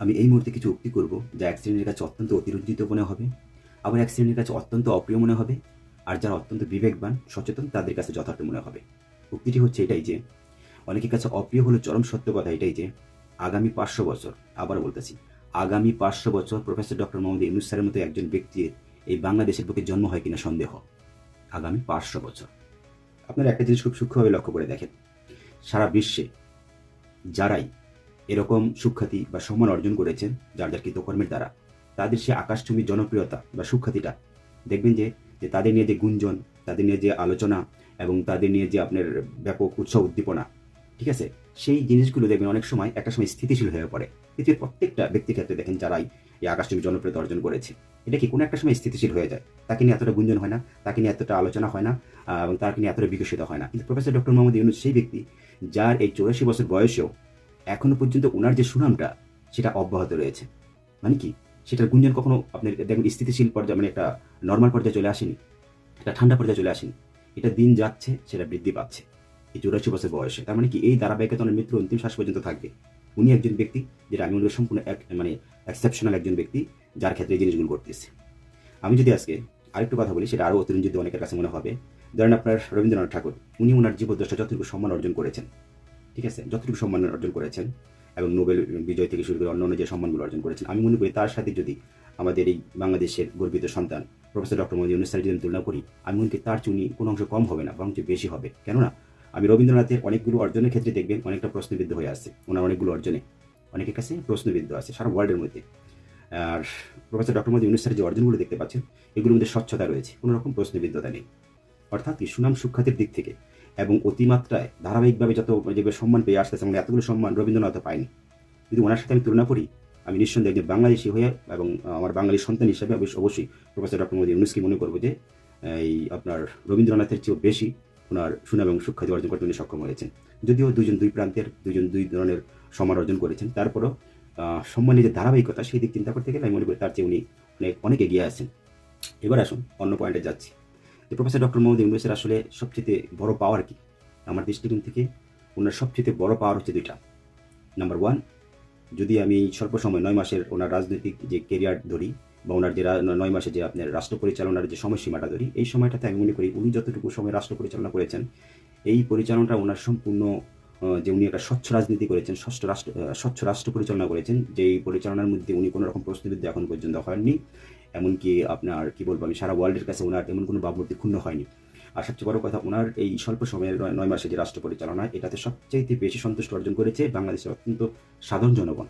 আমি এই মুহূর্তে কিছু উক্তি করব যা এক শ্রেণির কাছে অত্যন্ত অতিরঞ্জিত মনে হবে, আবার এক শ্রেণির কাছে অত্যন্ত অপ্রিয় মনে হবে, আর যারা অত্যন্ত বিবেকবান, সচেতন, তাদের কাছে যথার্থ মনে হবে। উক্তিটি হচ্ছে এটাই যে, অনেকের কাছে অপ্রিয় হলো চরম সত্য কথা এটাই যে, আগামী পাঁচশো বছর আবার বলতেছি, আগামী পাঁচশো বছর প্রফেসর ডক্টর মোহাম্মদ ইউনুস স্যারের মতো একজন ব্যক্তির এই বাংলাদেশের বুকে জন্ম হয় কিনা সন্দেহ? আগামী পাঁচশো বছর। আপনারা একটা জিনিস খুব সূক্ষ্মভাবে লক্ষ্য করে দেখেন। সারা বিশ্বে যারাই এরকম সুখ্যাতি বা সম্মান অর্জন করেছেন যার যার কৃতকর্মের দ্বারা। তাদের সে আকাশচুম্বী জনপ্রিয়তা বা সুখ্যাতিটা। দেখবেন যে যে তাদের নিয়ে যে গুঞ্জন, তাদের নিয়ে যে আলোচনা এবং তাদের নিয়ে যে আপনার ব্যাপক উৎসাহ উদ্দীপনা, ঠিক আছে? সেই জিনিসগুলো দেখবেন অনেক সময় একটা সময় স্থিতিশীল হয়ে পড়ে। পৃথিবীর প্রত্যেকটা ব্যক্তির ক্ষেত্রে দেখেন যারাই এই আকাশচুম্বী জনপ্রিয়তা অর্জন করেছে, এটা কি কোনো একটা সময় স্থিতিশীল হয়ে যায়। তাকে নিয়ে এতটা গুঞ্জন হয় না, তাকে নিয়ে এতটা আলোচনা হয় না এবং তাকে নিয়ে এতটা বিকশিত হয় না। কিন্তু প্রফেসর ডক্টর মোহাম্মদ ইউনুস সেই ব্যক্তি যার এই চৌরাশি বছর বয়সেও এখনও পর্যন্ত ওনার যে সুনামটা, সেটা অব্যাহত রয়েছে। মানে কি? সেটার গুঞ্জন কখনো আপনি দেখবেন স্থিতিশীল পর্যায়ে মানে একটা নর্মাল পর্যায়ে চলে আসেনি, একটা ঠান্ডা পর্যায়ে চলে আসেনি। এটা দিন যাচ্ছে, সেটা বৃদ্ধি পাচ্ছে। এই চৌরাশি বছর বয়সে। তার মানে কি? এই ধারাবাহিকতা ওনার মৃত্যু অন্তিম শ্বাস পর্যন্ত থাকবে। উনি একজন ব্যক্তি, যেটা আমি মনে সম্পূর্ণ এক মানে এক্সেপশনাল একজন ব্যক্তি, যার ক্ষেত্রে এই জিনিসগুলো করতেছে আমি যদি আজকে আরেকটু কথা বলি, সেটা আরও অতিরঞ্জিত অনেকের কাছে মনে হবে। ধরেন আপনার রবীন্দ্রনাথ ঠাকুর, উনি ওনার জীবদ্দশা যতটুকু সম্মান অর্জন করেছেন ঠিক আছে, যতটুকু সম্মান অর্জন করেছেন এবং নোবেল বিজয় থেকে শুরু করে অন্য অন্য যে সম্মানগুলো অর্জন করেছেন, আমি মনে করি তার সাথে যদি আমাদের এই বাংলাদেশের গর্বিত সন্তান প্রফেসর ডক্টর মোদী অনুসারে যদি তুলনা করি, আমি মনে করি তার চুনি কোনো অংশ কম হবে না বরঞ্চ বেশি হবে। কেননা, আমি রবীন্দ্রনাথের অনেকগুলো অর্জনের ক্ষেত্রে দেখবেন অনেকটা প্রশ্নবিদ্ধ হয়ে আসছে, ওনার অনেকগুলো অর্জনে। অনেকের কাছে প্রশ্নবিদ্ধ আছে, সারা ওয়ার্ল্ডের মধ্যে। আর প্রফেসর ডক্টর মোদী অনুসারে যে অর্জনগুলো দেখতে পাচ্ছেন, এগুলোর মধ্যে স্বচ্ছতা রয়েছে, কোনো রকম প্রশ্নবিদ্ধতা নেই। অর্থাৎ সুনাম সুখ্যাতির দিক থেকে এবং অতিমাত্রায় ধারাবাহিকভাবে যত যেগুলো সম্মান পেয়ে আসতেছে এবং এতগুলো সম্মান রবীন্দ্রনাথ পায়নি। যদি ওনার সাথে আমি তুলনা করি, আমি নিঃসন্দেহে একজন বাংলাদেশি হয়ে এবং আমার বাঙালি সন্তান হিসাবে অবশ্য- অবশ্যই প্রফেসর ডক্টর মোদী ইউনুসকে মনে করব যে, এই আপনার রবীন্দ্রনাথের চেয়েও বেশি ওনার সুনাম এবং সুখ্যাতি অর্জন করতে উনি সক্ষম হয়েছেন। যদিও দুজন দুই প্রান্তের, দুজন দুই ধরনের সম্মান অর্জন করেছেন, তারপরও সম্মানের যে ধারাবাহিকতা, সেই দিক চিন্তা করতে গেলে আমি মনে করি তার চেয়ে উনি অনেক অনেক এগিয়ে আছেন। এবার আসুন অন্য পয়েন্টে যাচ্ছি। প্রফেসর ডক্টর মোহাম্মদ ইউনুসের আসলে সবচেয়ে বড় পাওয়ার কি? আমার দৃষ্টিকোণ থেকে ওনার সবচেয়ে বড় পাওয়ার হচ্ছে দুইটা। নাম্বার ওয়ান যদি আমি স্বল্প সময় নয় মাসের ওনার রাজনৈতিক যে কেরিয়ার ধরি বা ওনার যে নয় মাসে যে আপনার রাষ্ট্র পরিচালনার যে সময়সীমাটা ধরি, এই সময়টাতে আমি মনে করি উনি যতটুকু সময় রাষ্ট্র পরিচালনা করেছেন, এই পরিচালনাটা ওনার সম্পূর্ণ যে উনি একটা স্বচ্ছ রাজনীতি করেছেন, স্বচ্ছ রাষ্ট্র স্বচ্ছ রাষ্ট্র পরিচালনা করেছেন, যেই পরিচালনার মধ্যে উনি কোনো রকম প্রশ্নবিদ্ধ এখন পর্যন্ত হয়নি এমনকি আপনার, কি বলব আমি, সারা ওয়ার্ল্ডের কাছে ওনার এমন কোনো ভাবমূর্তি ক্ষুণ্ণ হয়নি। আর সবচেয়ে বড় কথা, ওনার এই স্বল্প সময়ের নয়- মাসে যে রাষ্ট্র পরিচালনা এটাতে সবচেয়ে বেশি সন্তুষ্ট অর্জন করেছে বাংলাদেশের অত্যন্ত সাধারণ জনগণ।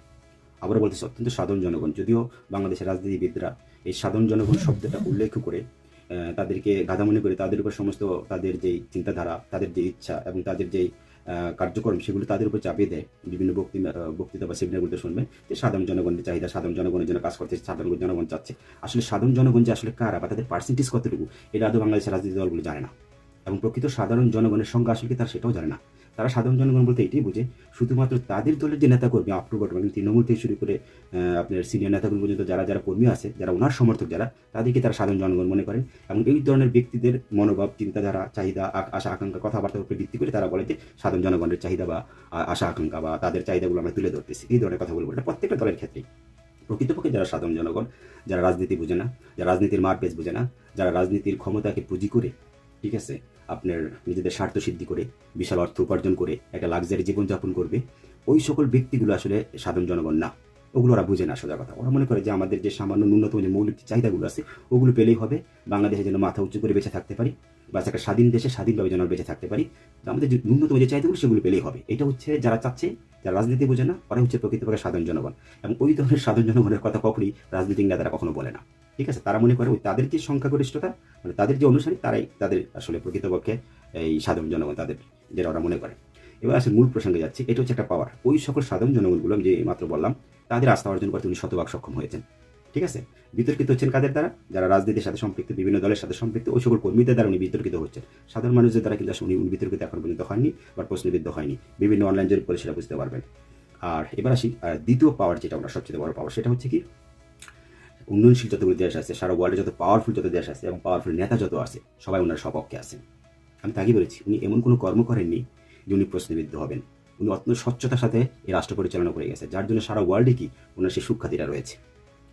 আবারও বলতেছি অত্যন্ত সাধারণ জনগণ, যদিও বাংলাদেশের রাজনীতিবিদরা এই সাধারণ জনগণ শব্দটা উল্লেখ করে তাদেরকে গাধা মনে করে তাদের উপর সমস্ত তাদের যেই চিন্তাধারা, তাদের যে ইচ্ছা এবং তাদের যেই কার্যক্রম সেগুলো তাদের উপর চাপিয়ে দেয়। বিভিন্ন বক্তৃতা বক্তৃতা বা সেমিনারগুলোতে শুনবেন যে সাধারণ জনগণের চাহিদা, সাধারণ জনগণের জন্য কাজ করতে সাধারণ জনগণ চাচ্ছে। আসলে সাধারণ জনগণ যে আসলে কারা বা তাদের পার্সেন্টেজ কতটুকু, এটা আদৌ বাংলাদেশের রাজনীতি দলগুলো জানে না। এবং প্রকৃত সাধারণ জনগণের সংখ্যা আসলে তারা সেটাও জানে না। তারা সাধারণ জনগণ বলতে এটাই বুঝে, শুধুমাত্র তাদের দলের যে নেতাকর্মী আপ টু এবং তৃণমূল থেকে শুরু করে আপনার সিনিয়র নেতাগুলো পর্যন্ত যারা যারা কর্মী আছে, যারা ওনার সমর্থক যারা, তাদেরকে তারা সাধারণ জনগণ মনে করেন এবং এই ধরনের ব্যক্তিদের মনোভাব চিন্তাধারা চাহিদা আশা, আকাঙ্ক্ষা কথাবার্তার উপরে ভিত্তি করে তারা বলে যে সাধারণ জনগণের চাহিদা বা আশা, আকাঙ্ক্ষা বা তাদের চাহিদাগুলো আমরা তুলে ধরতেছি। এই ধরনের কথাগুলো বলে প্রত্যেকটা দলের ক্ষেত্রেই। প্রকৃতপক্ষে যারা সাধারণ জনগণ, যারা রাজনীতি বোঝে না, যারা রাজনীতির মারপেজ বোঝে না, যারা রাজনীতির ক্ষমতাকে পুঁজি করে, ঠিক আছে আপনার নিজেদের স্বার্থ সিদ্ধি করে, বিশাল অর্থ উপার্জন করে একটা লাক্সারি জীবনযাপন করবে, ওই সকল ব্যক্তিগুলো আসলে সাধারণ জনগণ না। ওগুলো ওরা বুঝে না সোজা কথা। ওরা মনে করে যে আমাদের যে সামান্য ন্যূনতম যে মৌলিক চাহিদাগুলো আছে, ওগুলো পেলেই হবে, বাংলাদেশে যেন মাথা উঁচু করে বেঁচে থাকতে পারি, বা একটা স্বাধীন দেশে স্বাধীনভাবে যেন বেঁচে থাকতে পারি, তো আমাদের যে ন্যূনতম যে চাহিদাগুলো সেগুলো পেলেই হবে। এটা হচ্ছে যারা চাচ্ছে, যারা রাজনীতি বোঝে না, ওরা হচ্ছে প্রকৃতপক্ষে সাধারণ জনগণ। এবং ওই ধরনের সাধারণ জনগণের কথা কখনই রাজনীতিক নেতারা কখনো বলে না। ঠিক আছে, তারা মনে করে ওই তাদের যে সংখ্যাগরিষ্ঠতা মানে তাদের যে অনুসারী, তারাই তাদের আসলে প্রকৃতপক্ষে এই সাধারণ জনগণ তাদের, যেটা ওরা মনে করে। এবার আসলে মূল প্রসঙ্গে যাচ্ছে, এটা হচ্ছে একটা পাওয়ার ওই সকল সাধারণ জনগণগুলো, আমি যে মাত্র বললাম, তাদের আস্থা অর্জন করতে উনি শতভাগ সক্ষম হয়েছেন। ঠিক আছে? বিতর্কিত হচ্ছেন কাদের দ্বারা? যারা রাজনীতির সাথে সম্পৃক্ত, বিভিন্ন দলের সাথে সম্পৃক্ত, ওই সকল কর্মীদের দ্বারা উনি বিতর্কিত হচ্ছেন। সাধারণ মানুষদের দ্বারা কিন্তু উনি বিতর্কিত এখন পর্যন্ত হয়নি বা প্রশ্নবিদ্ধ হয়নি। বিভিন্ন অনলাইন জরিপ করে সেটা বুঝতে পারবেন। আর এবার আসি দ্বিতীয় পাওয়ার যেটা আমরা সবচেয়ে বড় পাওয়ার সেটা হচ্ছে কি? উন্নয়নশীল যতগুলো দেশ আছে, সারা ওয়ার্ল্ডে যত পাওয়ারফুল যত দেশ আছে এবং পাওয়ারফুল নেতা যত আছে, সবাই ওনার সপক্ষে আছেন। আমি তাকে বলেছি, উনি এমন কোনো কর্ম করেননি যে উনি প্রশ্নবিদ্ধ হবেন। উনি অত্যন্ত স্বচ্ছতার সাথে এই রাষ্ট্র পরিচালনা করে গেছে, যার জন্য সারা ওয়ার্ল্ডে কি ওনার সেই সুখ্যাতিটা রয়েছে।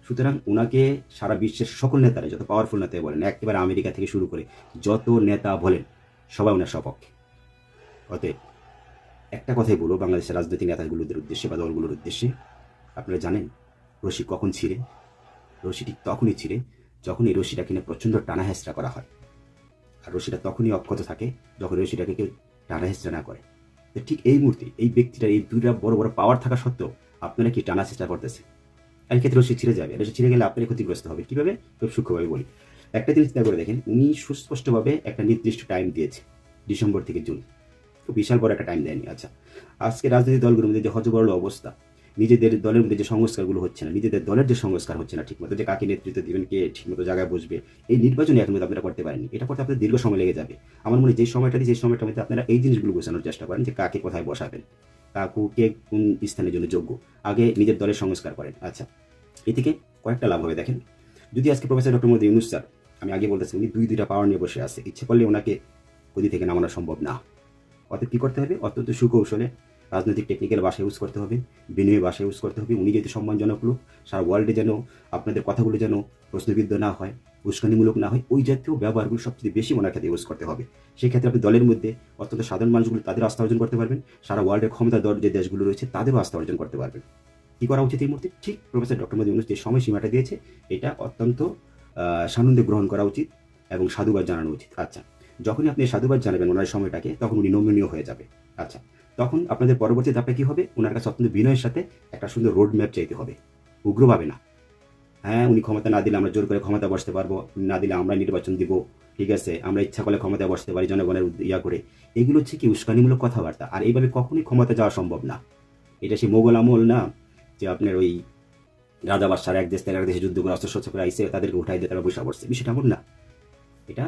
সুতরাং ওনাকে সারা বিশ্বের সকল নেতারা, যত পাওয়ারফুল নেতা বলেন, একেবারে আমেরিকা থেকে শুরু করে যত নেতা বলেন, সবাই ওনার সপক্ষে অতএব একটা কথাই বলব, বাংলাদেশের রাজনৈতিক নেতাগুলোদের উদ্দেশ্যে বা দলগুলোর উদ্দেশ্যে, আপনারা জানেন রশি কখন ছিঁড়ে রশি ঠিক তখনই ছিঁড়ে যখন এই রশিটা কিনে প্রচণ্ড টানা হেঁচড়া করা হয়। আর রশিটা তখনই অক্ষত থাকে যখন রশিটাকে কেউ টানা হেঁচড়া না করে। তো ঠিক এই মুহূর্তে এই ব্যক্তিটার এই দুইটা বড় বড় পাওয়ার থাকা সত্ত্বেও আপনারা কি টানা চেষ্টা করতেছে আর ক্ষেত্রে রশি ছিঁড়ে যাবে রশি ছিঁড়ে গেলে আপনারই ক্ষতিগ্রস্ত হবে কীভাবে? খুব সূক্ষ্মভাবে বলি। একটা জিনিস চিন্তা করে দেখেন, উনি সুস্পষ্টভাবে একটা নির্দিষ্ট টাইম দিয়েছে, ডিসেম্বর থেকে জুন। খুব বিশাল বড় একটা টাইম দেয়নি। আচ্ছা আজকে রাজনৈতিক দলগুলোর মধ্যে যে হজবরল অবস্থা নিজেদের দলের মধ্যে যে সংস্কারগুলো হচ্ছে না, নিজেদের দলের যে সংস্কার হচ্ছে না ঠিকমতো, যে কাকে নেতৃত্ব দেবেন, কে ঠিকমতো জায়গায় বসবে, এই নির্বাচনে এখন আপনারা করতে পারেননি। এটা করতে আপনাদের দীর্ঘ সময় লেগে যাবে। আমার মনে যে সময়টা যে সময়টার মধ্যে আপনারা এই জিনিসগুলো বোঝানোর চেষ্টা করেন যে কাকে কোথায় বসাবেন, কাকু, কে কোন স্থানের জন্য যোগ্য। আগে নিজের দলের সংস্কার করেন। আচ্ছা এ থেকে কয়েকটা লাভ হবে, দেখেন। যদি আজকে professor doctor Modi Yunus sir, আমি আগে বলতেছি, উনি দুই, দুইটা পাওয়ার নিয়ে বসে আছে, ইচ্ছে করলে ওনাকে গদি থেকে নামানো সম্ভব না। অতএব কী করতে হবে? অত্যন্ত সুকৌশলে রাজনৈতিক টেকনিক্যাল ভাষা ইউজ করতে হবে বিনয়ী ভাষা ইউজ করতে হবে, উনি যদি সম্মানজনক লোক, সারা ওয়ার্ল্ডে যেন আপনাদের কথাগুলো যেন প্রশ্নবিদ্ধ না হয়, উস্কানিমূলক না হয়, ওই জাতীয় ব্যবহারগুলো সবচেয়ে বেশি ওনার ক্ষেত্রে ইউজ করতে হবে। সেই ক্ষেত্রে আপনি দলের মধ্যে অত্যন্ত সাধারণ মানুষগুলো তাদের আস্থা অর্জন করতে পারবেন, সারা ওয়ার্ল্ডের ক্ষমতা দল যে দেশগুলো রয়েছে তাদেরও আস্থা অর্জন করতে পারবেন। কী করা উচিত এই মুহূর্তে? ঠিক প্রফেসর ডক্টর মোদী যে সময়সীমাটা দিয়েছে, এটা অত্যন্ত সানন্দে গ্রহণ করা উচিত এবং সাধুবাদ জানানো উচিত। আচ্ছা যখনই আপনি সাধুবাদ জানাবেন ওনার সময়টাকে, তখন উনি নমনীয় হয়ে যাবে। আচ্ছা তখন আপনাদের পরবর্তী ধাপে কী হবে? ওনার কাছে অত্যন্ত বিনয়ের সাথে একটা সুন্দর রোড ম্যাপ চাইতে হবে। উগ্রভাবে না। হ্যাঁ উনি ক্ষমতা না দিলে আমরা জোর করে ক্ষমতা বসতে পারব, না দিলে আমরা নির্বাচন দিব, ঠিক আছে? আমরা ইচ্ছা করলে ক্ষমতা বসতে পারি, জনগণের ইয়া করে। এগুলো হচ্ছে কি উস্কানিমূলক কথাবার্তা। আর এইভাবে কখনোই ক্ষমতা যাওয়া সম্ভব না। এটা সেই মোগল আমল না, যে আপনার ওই রাজা বাদশার এক দেশ থেকে এক দেশে যুদ্ধ করে অস্ত্র শস্ত্র করে আইসে তাদেরকে উঠাই দিয়ে তারা বসে পড়ছে। বিষয়টা এমন না। এটা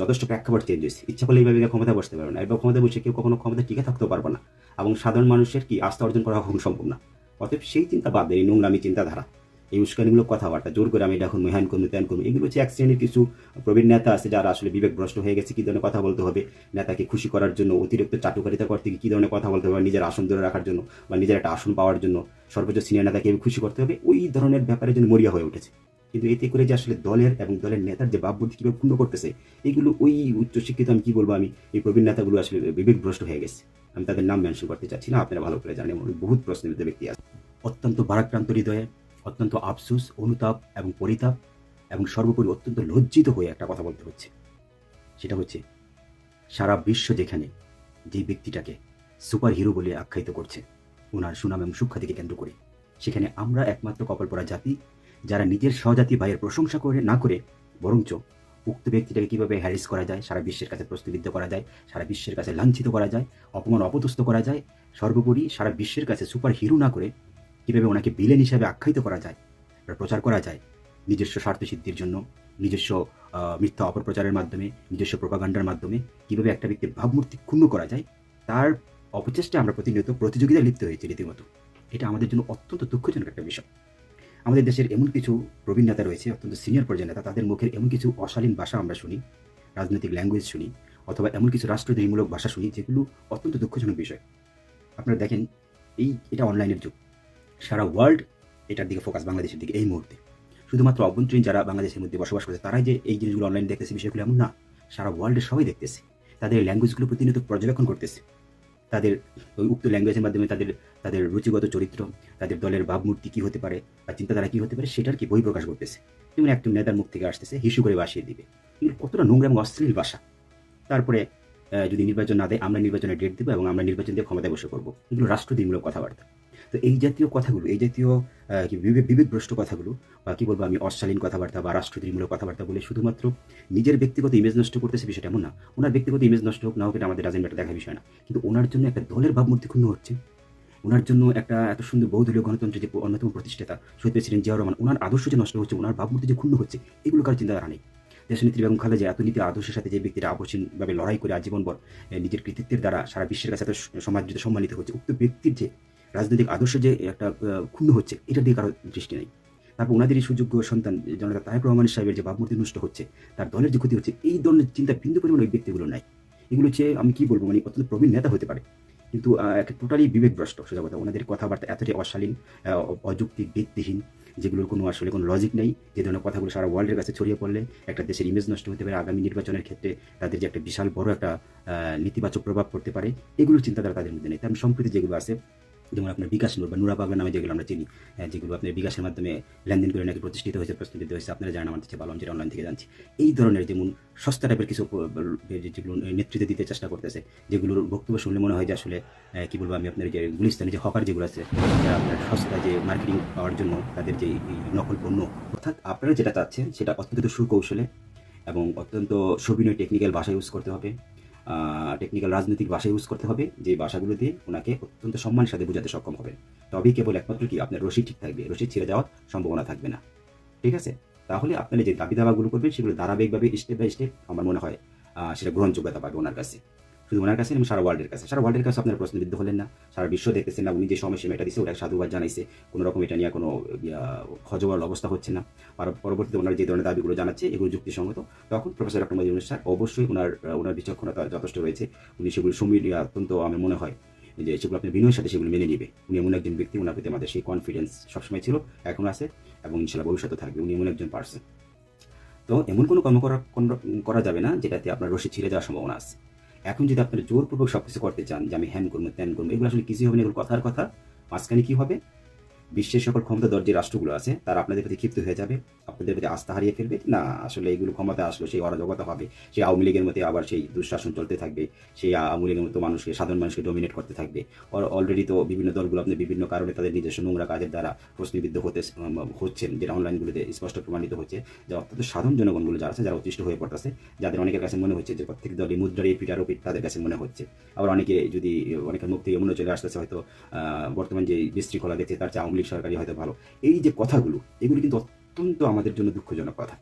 যথেষ্ট প্রেক্ষাপট চেঞ্জ হয়েছে ইচ্ছা করলে এইভাবে ক্ষমতা বসতে পারবে না। এবার ক্ষমতা বসে কেউ কখনো ক্ষমতা টিকে থাকতেও পারবে না এবং সাধারণ মানুষের কি আস্থা অর্জন করা কখনো সম্ভব না। অতএব সেই চিন্তা বাদ এই নোংরামি চিন্তাধারা, এই উস্কানিমূলক কথাবার্তা, জোর করে আমি এটা এখন মেহান করব ত্যান করব, এগুলো হচ্ছে এক শ্রেণির কিছু প্রবীণ নেতা আছে যারা আসলে বিবেক ভ্রষ্ট হয়ে গেছে, কী ধরনের কথা বলতে হবে, নেতাকে খুশি করার জন্য, অতিরিক্ত চাটুকারিতা করতে গিয়ে কী ধরনের কথা বলতে হবে নিজের আসন ধরে রাখার জন্য, বা নিজের একটা আসন পাওয়ার জন্য সর্বোচ্চ সিনিয়র নেতাকে খুশি করতে হবে, ওই ধরনের ব্যাপারে জন্য মরিয়া হয়ে উঠেছে। কিন্তু এতে করে যে আসলে দলের এবং দলের নেতার যে ভাবমূর্তি কীভাবে পূর্ণ করতেছে, এগুলো ওই উচ্চশিক্ষিত আমি কী বলব, আমি এই প্রবীণ নেতাগুলো আসলে বিবেক ভ্রষ্ট হয়ে গেছে। আমি তাদের নাম মেনশন করতে চাচ্ছি না, আপনারা ভালো করে জানেন বহুত প্রশ্নবিদ্ধ ব্যক্তি আছে। অত্যন্ত বারাক্রান্ত হৃদয়ে, অত্যন্ত আফসুস, অনুতাপ এবং পরিতাপ এবং সর্বোপরি অত্যন্ত লজ্জিত হয়ে একটা কথা বলতে হচ্ছে। সেটা হচ্ছে, সারা বিশ্ব যেখানে যে ব্যক্তিটাকে সুপার হিরো বলে আখ্যায়িত করছে, ওনার সুনাম এবং সুখ্যাতিকে কেন্দ্র করে, সেখানে আমরা একমাত্র কপাল পড়া জাতি যারা নিজের স্বজাতি ভাইয়ের প্রশংসা করে না করে, বরঞ্চ উক্ত ব্যক্তিটাকে কীভাবে হ্যারিস করা যায়, সারা বিশ্বের কাছে প্রশ্নবিদ্ধ করা যায়, সারা বিশ্বের কাছে লাঞ্ছিত করা যায়, অপমান অপদস্থ করা যায়, সর্বোপরি সারা বিশ্বের কাছে সুপার হিরো না করে কীভাবে ওনাকে বিলেন হিসাবে আখ্যায়িত করা যায় প্রচার করা যায়? নিজস্ব স্বার্থসিদ্ধির জন্য, নিজস্ব মিথ্যা অপপ্রচারের মাধ্যমে, নিজস্ব প্রপাগান্ডার মাধ্যমে কীভাবে একটা ব্যক্তির ভাবমূর্তি ক্ষুণ্ণ করা যায়? তার অপচেষ্টা আমরা প্রতিনিয়ত প্রতিযোগিতায় লিপ্ত হয়েছি রীতিমতো। এটা আমাদের জন্য অত্যন্ত দুঃখজনক একটা বিষয়। আমাদের দেশের এমন কিছু প্রবীণ নেতা রয়েছে, অত্যন্ত সিনিয়র পর্যায়ের নেতা, তাদের মুখের এমন কিছু অশালীন ভাষা আমরা শুনি, রাজনৈতিক ল্যাঙ্গুয়েজ শুনি, অথবা এমন কিছু রাষ্ট্রদ্রোহীমূলক ভাষা শুনি, যেগুলো অত্যন্ত দুঃখজনক বিষয়। আপনারা দেখেন, এই এটা অনলাইনের যুগ। সারা ওয়ার্ল্ড এটার দিকে ফোকাস বাংলাদেশের দিকে এই মুহূর্তে। শুধুমাত্র অভ্যন্তরীণ যারা বাংলাদেশের মধ্যে বসবাস করছে, তারাই যে এই জিনিসগুলো অনলাইন দেখতেছে, বিষয়গুলো এমন না। সারা ওয়ার্ল্ডের সবাই দেখতেছে। তাদের ল্যাঙ্গুয়েজগুলো প্রতিনিয়ত পর্যবেক্ষণ করতেছে। তাদের ওই উক্ত ল্যাঙ্গুয়েজের মাধ্যমে তাদের তাদের রুচিগত চরিত্র, তাদের দলের ভাবমূর্তি কী হতে পারে বা চিন্তাধারা কী হতে পারে সেটার কি বই প্রকাশ করতেছে যেমন একজন নেতার মুখ থেকে আসতেছে, হিসু করে বাসিয়ে দিবে। কিন্তু কতটা নোংরা এবং অশ্লীল ভাষা। তারপরে যদি নির্বাচন না দেয়, আমরা নির্বাচনের ডেট দেবো এবং আমরা নির্বাচন দিয়ে ক্ষমতায় বসে করব এগুলো রাষ্ট্রদ্রোহীমূলক কথাবার্তা। তো এই জাতীয় কথাগুলো, এই জাতীয় বিবেকভ্রষ্ট কথাগুলো, বা কী বলব আমি অশালীন কথাবার্তা বা রাষ্ট্রদ্রোহীমূলক কথাবার্তা বলে শুধুমাত্র নিজের ব্যক্তিগত ইমেজ নষ্ট করতেছে বিষয়টা এমন না। ওনার ব্যক্তিগত ইমেজ নষ্ট হোক না হোক, এটা আমাদের রাজনীতি দেখা বিষয় না। কিন্তু ওনার জন্য একটা দলের ভাবমূর্তি ক্ষুণ্ণ হচ্ছে। ওনার জন্য একটা এত সুন্দর বহুদলীয় গণতন্ত্রের যে অন্যতম প্রতিষ্ঠাতা, শহীদ প্রেসিডেন্ট জিয়াউর রহমান, ওনার আদর্শ যে নষ্ট হচ্ছে, ওনার ভাবমূর্তি যে ক্ষুণ্ণ হচ্ছে, এগুলো কারও চিন্তাধারা নেই। দেশনেত্রী বেগম খালেদা এত নীতি আদর্শের সাথে যে ব্যক্তিরা আপসীনভাবে লড়াই করে আজীবনভর নিজের কৃতিত্বের দ্বারা সারা বিশ্বের কাছে এত সমাদৃত, সম্মানিত হচ্ছে, উক্ত ব্যক্তির যে রাজনৈতিক আদর্শ যে একটা ক্ষুণ্ণ হচ্ছে এটার দিকে কারও দৃষ্টি নেই। তারপর ওনাদেরই সুযোগ্য সন্তান জনতা তাহের রহমান সাহেবের যে ভাবমূর্তি নষ্ট হচ্ছে তার দলের যে ক্ষতি হচ্ছে এই ধরনের চিন্তা বিন্দু পরিমাণ ওই ব্যক্তিগুলো নাই। এগুলো হচ্ছে আমি কি বলব মানে অত্যন্ত প্রবীণ নেতা হতে পারে। কিন্তু একটা টোটালি বিবেকভ্রষ্ট সোজা কথা ওনাদের কথাবার্তা এতটাই অশালীন আহ, অযৌক্তিক ভিত্তিহীন যেগুলোর কোনো আসলে কোনো লজিক নেই। যে ধরনের কথাগুলো সারা ওয়ার্ল্ডের কাছে ছড়িয়ে পড়লে একটা দেশের ইমেজ নষ্ট হতে পারে আগামী নির্বাচনের ক্ষেত্রে তাদের যে একটা বিশাল বড় একটা নেতিবাচক প্রভাব পড়তে পারে এগুলো চিন্তাধারা তাদের মধ্যে নেই। তেমন সম্প্রতি যেগুলো আছে যেমন আপনার বিকাশ নূর বা নুরা পাগলা নামে যেগুলো আমরা চিনি যেগুলো আপনার বিকাশের মাধ্যমে লেনদেন করে নাকি প্রতিষ্ঠিত হয়েছে প্রস্তুতি হয়েছে, আপনারা জানেন আমাদের চেয়ে ভালো আমি অনলাইন থেকে জানছি। এই ধরনের যেমন সস্তা টাইপের কিছু যেগুলো নেতৃত্ব দিতে চেষ্টা করতেছে, যেগুলোর বক্তব্য শুনলে মনে হয় যে আসলে কী বলব আমি আপনার যে গুলিস্তানে যে হকার যেগুলো আছে, যারা আপনার সস্তা যে মার্কেটিং পাওয়ার জন্য তাদের যে নকল পণ্য, অর্থাৎ আপনারা যেটা চাচ্ছেন সেটা অত্যন্ত সুকৌশলে এবং অত্যন্ত সবিনয় টেকনিক্যাল ভাষা ইউজ করতে হবে। টেকনিক্যাল রাজনৈতিক ভাষা ইউজ করতে হবে, যে ভাষাগুলো দিয়ে ওনাকে অত্যন্ত সম্মানের সাথে বোঝাতে সক্ষম হবে তবেই কেবল একমাত্র কি, আপনার রশি ঠিক থাকবে রশি ছেড়ে যাওয়ার সম্ভাবনা থাকবে না। ঠিক আছে? তাহলে আপনারা যে দাবি দাবাগুলো করবেন, সেগুলো ধারাবাহিকভাবে স্টেপ বাই স্টেপ আমার মনে হয় সেটা গ্রহণযোগ্যতা পাবে ওনার কাছে। শুধু ওনার কাছে এবং সারা ওয়ার্ল্ডের কাছে। সারা ওয়ার্ল্ডের কাছে আপনার প্রশ্নবিদ্ধ হলেন না। সারা বিশ্ব দেখতেছেন না উনি যে সমস্যা এটা দিচ্ছে ওটা সাধুবাদ জানাইছে। কোনো রকম এটা নিয়ে কোনো হজবল অবস্থা হচ্ছে না। আর পরবর্তীতে ওনার যে ধরনের দাবিগুলো জানাচ্ছে, এগুলো যুক্তিসঙ্গত। তখন প্রফেসর ডক্টর মজিবুল স্যার অবশ্যই ওনার ওনার বিচক্ষণতা যথেষ্ট রয়েছে। উনি সেগুলো সুমিলিয়া অত্যন্ত আমার মনে হয় যে সেগুলো আপনি বিনয়ের সাথে সেগুলো মেনে নিবে। উনি এমন একজন ব্যক্তি, ওনার প্রতি আমাদের সেই কনফিডেন্স সবসময় ছিল, এখন আছে এবং ইনশাল্লাহ ভবিষ্যতে থাকবে। উনি এমন একজন পার্সন তো এমন কোনো কর্ম করা করা- করা যাবে না যেটাতে আপনার রশি ছিঁড়ে যাওয়ার সম্ভাবনা আছে। এখন যদি আপনারা জোরপূর্বক সব কিছু করতে চান যে আমি হ্যান করব ত্যান করব, এগুলো আসলে কিছুই হবে না, এগুলো কথার কথা। মাঝখানে কি হবে? বিশ্বের সকল ক্ষমতাধর যে রাষ্ট্রগুলো আছে, তারা আপনাদের প্রতি ক্ষিপ্ত হয়ে যাবে, আপনাদের প্রতি আস্থা হারিয়ে ফেলবে। না, আসলে এগুলো ক্ষমতা আসলো সেই অরাজকতা হবে। সেই আওয়ামী লীগের মধ্যে আবার সেই দুঃশাসন চলতে থাকবে সেই আওয়ামী লীগের মতো মানুষকে, সাধারণ মানুষকে ডোমিনেট করতে থাকবে। অলরেডি তো বিভিন্ন দলগুলো আপনি বিভিন্ন কারণে তাদের নিজস্ব নোংরা কাজের দ্বারা প্রশ্নবিদ্ধ হতে হচ্ছেন, যেটা অনলাইনগুলোতে স্পষ্ট প্রমাণিত হচ্ছে। যে অত্যন্ত সাধারণ জনগণগুলো যারা আছে, যারা অতিষ্ঠ হয়ে পড়তেছে, যাদের অনেকের কাছে মনে হচ্ছে যে প্রত্যেক দলই মুদ্রার এই পিটার ওপিট তাদের কাছে মনে হচ্ছে। আবার অনেকে যদি, অনেকের মুখ থেকে মনে চলে আসতেছে হয়তো বর্তমান যে বিশৃঙ্খলা দেখছে, তার চেয়ে আওয়ামী লীগ সরকারই হয়তো ভালো। এই যে কথাগুলো, এগুলি কিন্তু অত্যন্ত আমাদের জন্য দুঃখজনক কথা।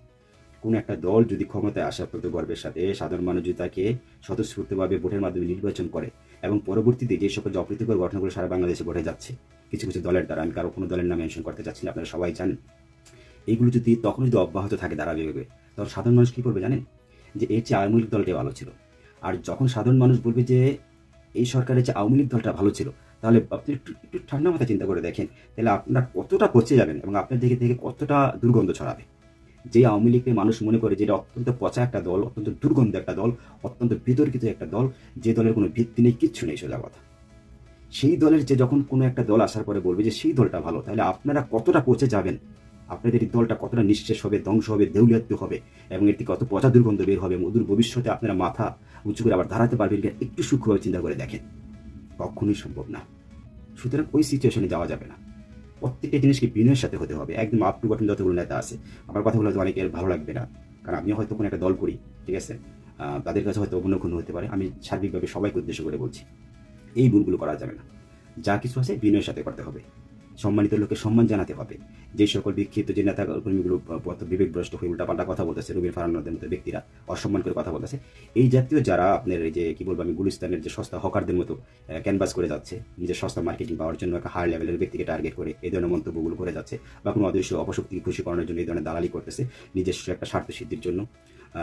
কোন একটা দল যদি ক্ষমতায় আসা প্রতি গর্বের সাথে সাধারণ মানুষ যদি তাকে স্বতঃস্ফূর্তভাবে ভোটের মাধ্যমে নির্বাচন করে এবং পরবর্তীতে যে সকল অপ্রীতিকর ঘটনাগুলো সারা বাংলাদেশে ঘটে যাচ্ছে, কিছু কিছু দলের দ্বারা, আমি কারও কোনো দলের নাম মেনশন করতে চাচ্ছি না, আপনারা সবাই জানেন। এইগুলো যদি তখন যদি অব্যাহত থাকে ধারাবাহিকভাবে, তখন সাধারণ মানুষ কী করবে জানেন? যে এর চেয়ে আওয়ামী লীগ দলটাই ভালো ছিল। আর যখন সাধারণ মানুষ বলবে যে এই সরকারের যে আওয়ামী লীগ দলটা ভালো ছিল তাহলে আপনি একটু একটু ঠান্ডা মাথায় চিন্তা করে দেখেন, তাহলে আপনারা কতটা পচে যাবেন এবং আপনার দিকে থেকে কতটা দুর্গন্ধ ছড়াবে। যে আওয়ামী লীগকে মানুষ মনে করে যে এটা অত্যন্ত পচা একটা দল, অত্যন্ত দুর্গন্ধ একটা দল, অত্যন্ত বিতর্কিত একটা দল, যে দলের কোনো ভিত্তি নেই, কিচ্ছু নেই সোজা কথা। সেই দলের যে যখন কোনো একটা দল আসার পরে বলবে যে সেই দলটা ভালো, তাহলে আপনারা কতটা পচে যাবেন? আপনাদের এই দলটা কতটা নিঃশেষ হবে, ধ্বংস হবে দেউলিয়াত্ম হবে এবং থেকে কত পচা দুর্গন্ধ বের হবে মধুর ভবিষ্যতে আপনারা মাথা উঁচু করে আবার দাঁড়াতে পারবেন কিনা একটু সূক্ষ্মভাবে চিন্তা করে দেখেন। কখনোই সম্ভব না। সুতরাং ওই সিচুয়েশনে যাওয়া যাবে না। প্রত্যেকটা জিনিসকে বিনয়ের সাথে হতে হবে। একদম আপ টু বাটন যতগুলো নেতা আছে। আমার কথাগুলো হয়তো অনেকের ভালো লাগবে না। কারণ আমিও হয়তো কোনো একটা দল করি, ঠিক আছে? তাদের কাছে হয়তো অবনক্ষণ হতে পারে। আমি সার্বিকভাবে সবাইকে উদ্দেশ্য করে বলছি, এই ভুলগুলো করা যাবে না। যা কিছু আছে বিনয়ের সাথে করতে হবে। সম্মানিত লোককে সম্মান জানাতে হবে যে সকল বিক্ষিপ্ত যে নেতা কর্মীগুলো বিবেকভ্রষ্ট হয়ে উল্টাপাল্টা কথা বলতেছে রবির ফারানোদের মতো ব্যক্তিরা অসম্মান করে কথা বলতেছে, এই জাতীয় যারা আপনার এই যে, কি বলব আমি, গুলিস্তানের যে সস্তা হকারদের মতো ক্যানভাস করে যাচ্ছে, নিজের সস্তা মার্কেটিং পাওয়ার জন্য একটা হাই লেভেলের ব্যক্তিকে টার্গেট করে এই ধরনের মন্তব্যগুলো করে যাচ্ছে, বা কোনো অদৃশ্য অপশক্তিকে খুশি করানোর জন্য এই ধরনের দালালি করতেছে, নিজস্ব একটা স্বার্থ সিদ্ধির জন্য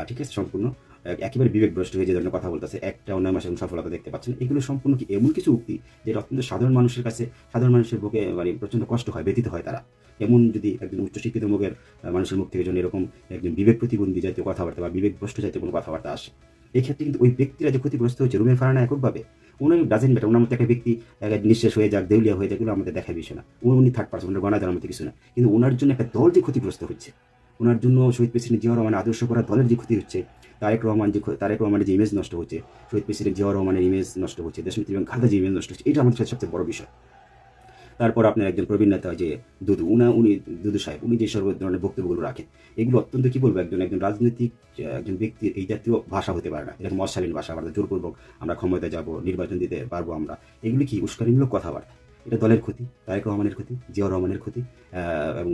ঠিক আছে, সম্পূর্ণ, এক- একেবারে বিবেকভ্রষ্ট হয়ে যে ধরনের কথা বলতেছে একটা অন্য মাসে সফলতা দেখতে পাচ্ছেন। এগুলো সম্পূর্ণ কি এমন কিছু উক্তি যেটা অত্যন্ত সাধারণ মানুষের কাছে, সাধারণ মানুষের বুকে মানে প্রচণ্ড কষ্ট হয়, ব্যতীত হয় তারা? এমন যদি একজন উচ্চশিক্ষিত মুখের মানুষের মুখ থেকে যেন এরকম একজন বিবেক প্রতিবন্ধী জাতীয় কথাবার্তা বা বিবেকভ্রষ্ট জাতীয় কোনো কথাবার্তা আসে। এক্ষেত্রে কিন্তু ওই ব্যক্তিরা যে ক্ষতিগ্রস্ত হচ্ছে রুমের ফারানা এককভাবে, উনি ডাজেন্ট ব্যাটার ওনার মতো একটা ব্যক্তি নিঃশ্বাস হয়ে যাক, দেউলিয়া হয়ে যাক, এগুলো আমাদের দেখার বিষয় না। উনি- থার্ড পার্সন গণা দেওয়ার মতো কিছু না। কিন্তু ওনার জন্য একটা দল যে ক্ষতিগ্রস্ত হচ্ছে ওনার জন্য শহীদ প্রেসিডেন্ট জিয়া রহমান আদর্শ করা দলের যে ক্ষতি হচ্ছে, তারেক রহমান যে তারেক রহমানের যে ইমেজ নষ্ট হচ্ছে, শহীদ প্রেসিডেন্ট জিয়া রহমানের ইমেজ নষ্ট হচ্ছে, দেশনেত্রী এবং খালেদা যে ইমেজ নষ্ট হচ্ছে, এটা আমাদের সবচেয়ে বড় বিষয়। তারপর আপনার একজন প্রবীণ নেতা যে দুদু, উনা, উনি, দুদু সাহেব, উনি যে সর্ব ধরনের বক্তব্যগুলো রাখেন, এগুলো অত্যন্ত, কি বলব, একজন একজন রাজনৈতিক, একজন ব্যক্তির এই জাতীয় ভাষা হতে পারে না। এরকম অশালীন ভাষা আমাদের জোরপূর্বক আমরা ক্ষমতায় যাব, নির্বাচন দিতে পারব আমরা। এগুলি কি উস্কানিমূলক কথাবার্তা? এটা দলের ক্ষতি, তারেক রহমানের ক্ষতি, জিয়াউর রহমানের ক্ষতি এবং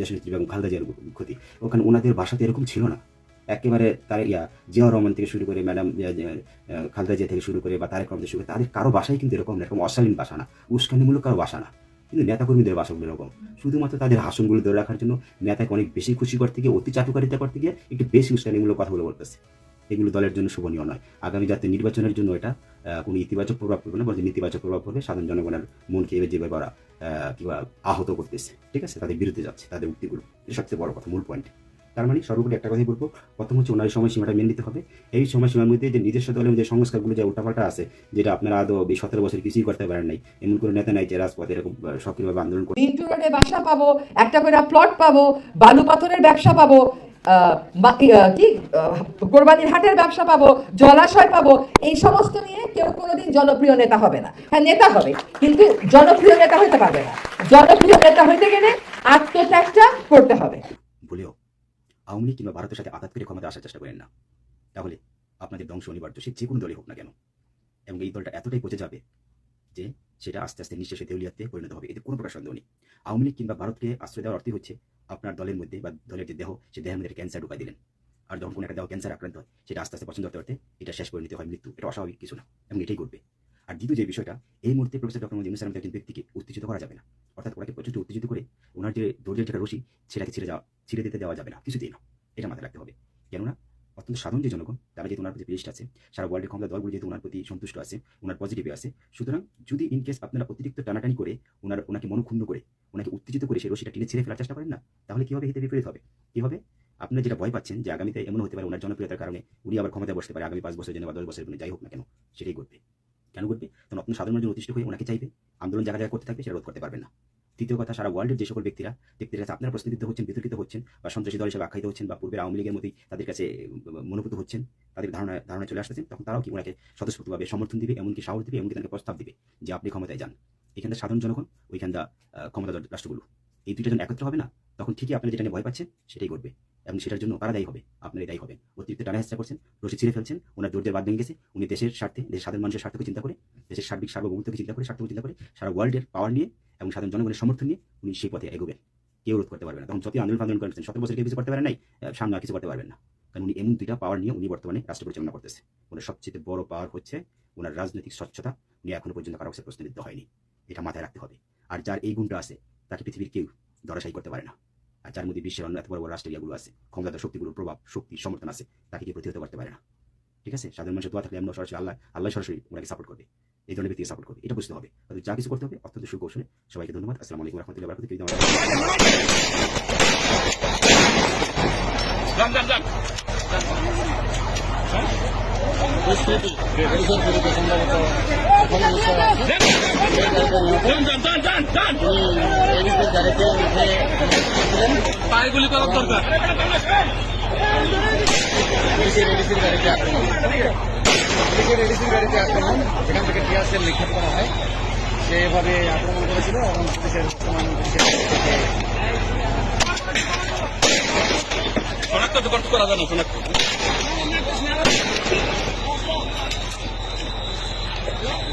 দেশনেত্রী এবং খালেদা জিয়ার ক্ষতি। ওখানে ওনাদের ভাষাতে এরকম ছিল না। একেবারে তার ইয়া, জিয়াউর রহমান থেকে শুরু করে ম্যাডাম খালেদা জিয়া থেকে শুরু করে বা তারেক রহমান থেকে শুরু করে, তাদের কারও ভাষাই কিন্তু এরকম এরকম অশালীন ভাষা না। উস্কানিমূলক কারও ভাষা না। কিন্তু নেতাকর্মীদের ভাষাগুলো এরকম। শুধুমাত্র তাদের আসনগুলো ধরে রাখার জন্য নেতাকে অনেক বেশি খুশি করতে গিয়ে, অতি চাটুকারিতা করতে গিয়ে, একটু বেশি উস্কানিমূলক কথাগুলো বলতেছে। এগুলো দলের জন্য শোভনীয় নয়। আগামী জাতীয় নির্বাচনের জন্য এটা কোনো ইতিবাচক প্রভাব পড়বে না, বরং নেতিবাচক প্রভাব পড়বে, সাধারণ জনগণের মনকে এবার যেভাবে ওরা কিংবা আহত করতেছে, ঠিক আছে? তাদের বিরুদ্ধে যাচ্ছে, তাদের উক্তিগুলো। এটা সবচেয়ে বড় কথা, মূল পয়েন্ট তার মানে সর্বোপরি একটা কথাই বলব, প্রথম হচ্ছে ওনার সময়সীমাটা মেনে নিতে হবে। এই সময়সীমার মধ্যে যে নিজস্ব দলের যে সংস্কারগুলো, যে উল্টাপাল্টা আছে, যেটা আপনারা আদৌ এই সতেরো বছর কিছুই করতে পারেন নাই, এমন কোনো নেতা নাই যে রাজপথে এরকম সক্রিয়ভাবে আন্দোলন করে বাসা পাবো, একটা করে প্লট পাবো বালু পাথরের ব্যবসা পাবো কি কোরবানির হাটের ব্যবসা পাবো, জলাশয় পাবো, এই সমস্ত নিয়ে কেউ কোনোদিন জনপ্রিয় নেতা হবে না। হ্যাঁ নেতা হবে, কিন্তু জনপ্রিয় নেতা হতে পারবে না। জনপ্রিয় নেতা হইতে গেলে আত্মত্যাগটা করতে হবে। আওয়ামী কিংবা ভারতের সাথে আঘাত করে ক্ষমতা আসার চেষ্টা করেন না। তাহলে আপনাদের ধ্বংস অনিবার্য, সে যে কোনো দলই হোক না কেন। এবং এই দলটা এতটাই পচে যাবে যে সেটা আস্তে আস্তে নিঃশেষে দেউলিয়াতে পরিণত হবে। এতে কোনো প্রকার সন্দেহ নেই। আওয়ামী লীগ কিংবা ভারতকে আশ্রয় দেওয়ার অর্থই হচ্ছে আপনার দলের মধ্যে বা দলের যে দেহ, সে দেহের মধ্যে ক্যান্সার ঢুকাই দিলেন। আর যখন কোনো একটা দেহ ক্যান্সার আক্রান্ত হয়, সেটা আস্তে আস্তে পছন্দ করতে করতে এটা শেষ করে নিতে হয় মৃত্যু। এটা অস্বাভাবিক কিছু না, এবং এটাই ঘটবে। আর দ্বিতীয় যে বিষয়টা, এই মুহূর্তে প্রফেসর ডক্টর মোহাম্মদ ইউনুস একজন ব্যক্তিকে উত্তেজিত করা যাবে না। অর্থাৎ ওনাকে প্রচুর উত্তেজিত করে ওনার যে ধৈর্যের যেটা রশি, সেটাকে ছিঁড়ে যাওয়া, ছিঁড়ে দিতে দেওয়া যাবে না, কিছুতেই না। এটা মাথায় রাখতে হবে। কেননা অত্যন্ত সাধারণ যে জনগণ, তারা যেহেতু ওনার প্রতি পেস্ট আছে, সারা ওয়ার্ল্ডের ক্ষমতা, দলগুলো যেহেতু ওনার প্রতি সন্তুষ্ট আছে, ওনার পজিটিভে আছে, সুতরাং যদি ইন কেস আপনারা অতিরিক্ত টানাটানি করে ওনার, ওনাকে মনক্ষুণ্ণ করে, ওনাকে উত্তেজিত করে সেই রশিটা টেনে ছেড়ে ফেলার চেষ্টা করেন না, তাহলে কি হবে? হিতে বিপরীত হবে। কি হবে? আপনারা যেটা ভয় পাচ্ছেন যে আগামীতে এমন হতে পারে ওনার জনপ্রিয়তার কারণে উনি আবার ক্ষমতায় বসতে পারে, আগামী পাঁচ বছরের জন্য বা দশ বছরের জন্য, যাই হোক না কেন, সেটাই ঘটবে। কেন ঘটবে? তখন আপনার সাধারণ মানুষজন অতিষ্ঠ হয়ে ওনাকে চাইবে, আন্দোলন জায়গা জায়গা করতে থাকবে, সেটা রোধ করতে পারবেন না। তৃতীয় কথা, সারা ওয়ার্ল্ডের যে সকল ব্যক্তিরা, ব্যক্তির কাছে আপনারা প্রশ্নবিদ্ধ হচ্ছেন, বিতর্কিত হচ্ছেন, বা সন্ত্রাসী দল হিসেবে আখ্যায়িত হচ্ছেন, বা পূর্বের আওয়ামী লীগের মতোই তাদের কাছে মনোভূত হচ্ছেন, তাদের ধারণা ধারণা চলে আসতেছেন তখন তারাও কি ওনাকে স্বতঃস্ফূর্তভাবে সমর্থন দিবে, এমনকি সাহস দিবে, এমনকি তাকে প্রস্তাব দিবে, যে আপনি ক্ষমতায় যান। এখানটা সাধারণ জনগণ ওইখানটা ক্ষমতা রাষ্ট্রগুলো। এই দুইটা যখন একত্র হবে না, তখন ঠিকই আপনি যেটা নিয়ে ভয় পাচ্ছেন, সেটাই ঘটবে। এবং সেটার জন্য তারা দায়ী হবে, আপনারাই দায়ী হবেন। অতিরিক্ত টানা চেষ্টা করছেন, রশি ছিঁড়ে ফেলছেন, ওনার দৌড়ের বাদ ভেঙে গেছে, উনি দেশের স্বার্থে, দেশের সাধারণ মানুষের স্বার্থকে চিন্তা করে, দেশের সার্বিক সার্বভৌমত্বকে চিন্তা করে, স্বার্থকে চিন্তা করে, সারা ওয়ার্ল্ডের পাওয়ার নিয়ে এবং সাধারণ জনগণের সমর্থন নিয়ে উনি সেই পথে এগোবেন। কেউ রোধ করতে পারবে না। তখন যতই আন্দোলন আন্দোলন করেছেন সতেরো বছর কিছু করতে পারেন নাই সামনে কিছু করতে পারবেন না। কারণ উনি এমন দুইটা পাওয়ার নিয়ে উনি বর্তমানে রাষ্ট্র পরিচালনা করতেছে। ওনার সবচেয়ে বড় পাওয়ার হচ্ছে ওনার রাজনৈতিক স্বচ্ছতা উনি এখনও পর্যন্ত কারও কাছে প্রশ্নবিদ্ধ হয়নি। এটা মাথায় রাখতে হবে। আর যার এই গুণটা আছে, তাকে পৃথিবীর কেউ দরাশাই করতে পারে না। আর যার মধ্যে বিশ্বের অন্য এত বড় বড় রাষ্ট্রের ইয়াগুলো আছে ক্ষমতার শক্তিগুলোর প্রভাব শক্তি সমর্থন আছে তাকে কেউ প্রতিহত করতে পারে না। ঠিক আছে? সাধারণ মানুষের দোয়া থাকলে আমরা সরাসরি আল্লাহ আল্লাহ সরাসরি ওনাকে সাপোর্ট করবে। এই ধরনের ব্যক্তিকে সাপোর্ট করবে। এটা বুঝতে হবে। যা কিছু করতে হবে অত্যন্ত সুকৌশলে সবাইকে ধন্যবাদ। আসসালামু আলাইকুম রহমতুল্লাহ বারাকাতুহু। পায়ে গুলি করার দরকার গাড়িতে আক্রমণ পুলিশের এডিসির গাড়িতে আক্রমণ যেখান থেকে টিয়ার করা হয় সেভাবে আক্রমণ করেছিল এবং করা যায় না শনাক্ত Yeah.